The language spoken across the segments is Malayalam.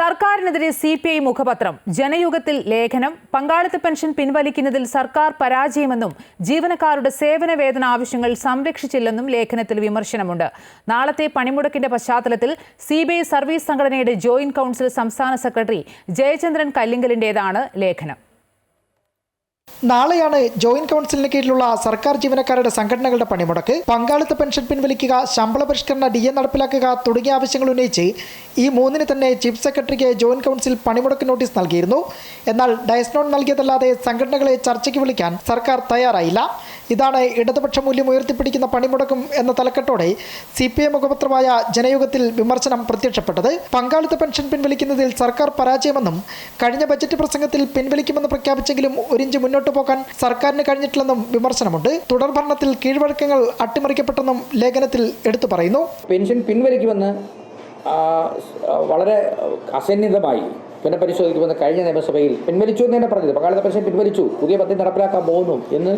സർക്കാരിനെതിരെ സി പി ഐ മുഖപത്രം. ജനയുഗത്തിൽ ലേഖനം പങ്കാളിത്ത പെൻഷൻ പിൻവലിക്കുന്നതിൽ സർക്കാർ പരാജയമെന്നും ജീവനക്കാരുടെ സേവന വേതന ആവശ്യങ്ങൾ സംരക്ഷിച്ചില്ലെന്നും ലേഖനത്തിൽ വിമർശനമുണ്ട്. നാളത്തെ പണിമുടക്കിന്റെ പശ്ചാത്തലത്തിൽ സി സർവീസ് സംഘടനയുടെ ജോയിന്റ് കൌൺസിൽ സംസ്ഥാന സെക്രട്ടറി ജയചന്ദ്രൻ കല്ലിങ്കലിന്റേതാണ് ലേഖനം. നാളെയാണ് ജോയിന്റ് കൗൺസിലിന് കീഴിലുള്ള സർക്കാർ ജീവനക്കാരുടെ സംഘടനകളുടെ പണിമുടക്ക്. പങ്കാളിത്ത പെൻഷൻ പിൻവലിക്കുക ശമ്പള പരിഷ്കരണ ഡി എ നടപ്പിലാക്കുക തുടങ്ങിയ ആവശ്യങ്ങൾ ഉന്നയിച്ച് ഈ മൂന്നിന് തന്നെ ചീഫ് സെക്രട്ടറിക്ക് ജോയിന്റ് കൗൺസിൽ പണിമുടക്ക് നോട്ടീസ് നൽകിയിരുന്നു. എന്നാൽ ഡയസ്നോൺ നൽകിയതല്ലാതെ സംഘടനകളെ ചർച്ചയ്ക്ക് വിളിക്കാൻ സർക്കാർ തയ്യാറായില്ല. ഇതാണ് ഇടതുപക്ഷ മൂല്യം ഉയർത്തിപ്പിടിക്കുന്ന പണിമുടക്കും എന്ന തലക്കെട്ടോടെ സി പി എം മുഖപത്രമായ ജനയുഗത്തിൽ വിമർശനം പ്രത്യക്ഷപ്പെട്ടത്. പങ്കാളിത്ത പെൻഷൻ പിൻവലിക്കുന്നതിൽ സർക്കാർ പരാജയമെന്നും കഴിഞ്ഞ ബജറ്റ് പ്രസംഗത്തിൽ പിൻവലിക്കുമെന്ന് പ്രഖ്യാപിച്ചെങ്കിലും ഒരിഞ്ച് മുന്നോട്ട് പോകാൻ സർക്കാരിന് കഴിഞ്ഞിട്ടില്ലെന്നും വിമർശനമുണ്ട്. തുടർ ഭരണത്തിൽ കീഴ്വഴക്കങ്ങൾ അട്ടിമറിക്കപ്പെട്ടെന്നും ലേഖനത്തിൽ എടുത്തു പറയുന്നു. പെൻഷൻ പിൻവലിക്കുമെന്ന് വളരെ അസന്നിധമായി പുനഃപരിശോധിക്കുമെന്ന് കഴിഞ്ഞ നിയമസഭയിൽ പിൻവലിച്ചു എന്ന് തന്നെ പറഞ്ഞത് പങ്കാളിത്ത പെൻഷൻ പിൻവലിച്ചു പുതിയ പദ്ധതി നടപ്പിലാക്കാൻ പോകുന്നു എന്ന്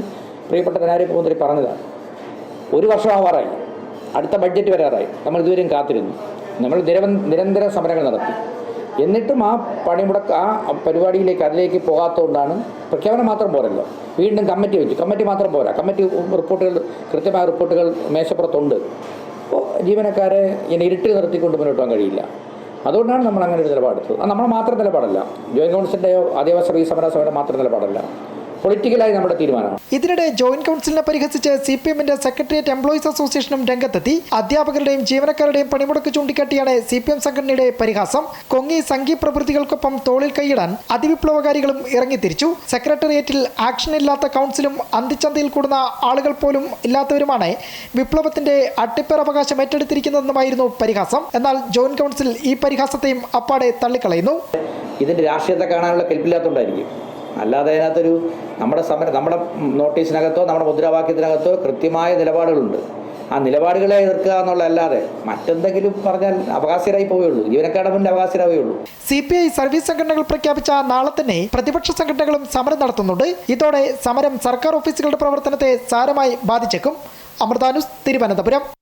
പ്രിയപ്പെട്ട ധനാരോഗ്യ മന്ത്രി പറഞ്ഞതാണ്. ഒരു വർഷം ആവാറായി അടുത്ത ബഡ്ജറ്റ് വരാറായി. നമ്മൾ ഇതുവരെയും കാത്തിരുന്നു. നമ്മൾ നിരവ നിരന്തര സമരങ്ങൾ നടത്തി. എന്നിട്ടും ആ പണിമുടക്ക് ആ പരിപാടിയിലേക്ക് അതിലേക്ക് പോകാത്തതുകൊണ്ടാണ് പ്രഖ്യാപനം മാത്രം പോരല്ലോ. വീണ്ടും കമ്മിറ്റി വെച്ചു. കമ്മിറ്റി മാത്രം പോരാ. കമ്മിറ്റി റിപ്പോർട്ടുകൾ കൃത്യമായ റിപ്പോർട്ടുകൾ മേശപ്പുറത്തുണ്ട്. അപ്പോൾ ജീവനക്കാരെ ഇങ്ങനെ ഇരുട്ടി നിർത്തിക്കൊണ്ട് മുന്നോട്ട് പോകാൻ കഴിയില്ല. അതുകൊണ്ടാണ് നമ്മൾ അങ്ങനെ ഒരു നിലപാടെടുത്തത്. അത് നമ്മൾ മാത്രം നിലപാടല്ല. ജോയിന്റ് കൗൺസിലിന്റെയോ ആദിവാസി സർവീസ് സമര മാത്രം നിലപാടല്ല. പൊളിറ്റിക്കലായി നമ്മുടെ തീരുമാനമാണ്. ഇതിനിടെ ജോയിന്റ് കൗൺസിലിനെ പരിഹസിച്ച് സി പി എമ്മിന്റെ സെക്രട്ടേറിയറ്റ് എംപ്ലോയീസ് അസോസിയേഷനും രംഗത്തെത്തി. അധ്യാപകരുടെയും ജീവനക്കാരുടെയും പണിമുടക്ക് ചൂണ്ടിക്കാട്ടിയാണ് സി പി എം സംഘടനയുടെ പരിഹാസം. കൊങ്ങി സംഘീ പ്രവൃത്തികൾക്കൊപ്പം തോളിൽ കൈയിടാൻ അതിവിപ്ലവകാരികളും ഇറങ്ങിത്തിരിച്ചു. സെക്രട്ടേറിയറ്റിൽ ആക്ഷൻ ഇല്ലാത്ത കൗൺസിലും അന്തിച്ചന്തയിൽ കൂടുന്ന ആളുകൾ പോലും ഇല്ലാത്തവരുമാണ് വിപ്ലവത്തിന്റെ അട്ടിപ്പേർ അവകാശം ഏറ്റെടുത്തിരിക്കുന്നതെന്നുമായിരുന്നു പരിഹാസം. എന്നാൽ ജോയിന്റ് കൗൺസിൽ ഈ പരിഹാസത്തെയും അപ്പാടെ തള്ളിക്കളയുന്നു. ഇതിന്റെ രാഷ്ട്രീയത്തെ കാണാനുള്ള കെൽപ്പില്ലാത്തതുകൊണ്ടായിരിക്കും. അല്ലാതെ അതിനകത്തൊരു നമ്മുടെ സമരം നമ്മുടെ നോട്ടീസിനകത്തോ നമ്മുടെ മുദ്രാവാക്യത്തിനകത്തോ കൃത്യമായ നിലപാടുകളുണ്ട്. ആ നിലപാടുകളെ എതിർക്കുക എന്നുള്ളതല്ലാതെ മറ്റെന്തെങ്കിലും പറഞ്ഞാൽ അവകാശരായി പോവുള്ളൂ ജീവനക്കാരുടെ മുന്നിൽ അവകാശരാവുകയുള്ളൂ സി പി ഐ സർവീസ് സംഘടനകൾ പ്രഖ്യാപിച്ച നാളെ തന്നെ പ്രതിപക്ഷ സംഘടനകളും സമരം നടത്തുന്നുണ്ട്. ഇതോടെ സമരം സർക്കാർ ഓഫീസുകളുടെ പ്രവർത്തനത്തെ സാരമായി ബാധിച്ചേക്കും. അമൃതാനുസ് തിരുവനന്തപുരം.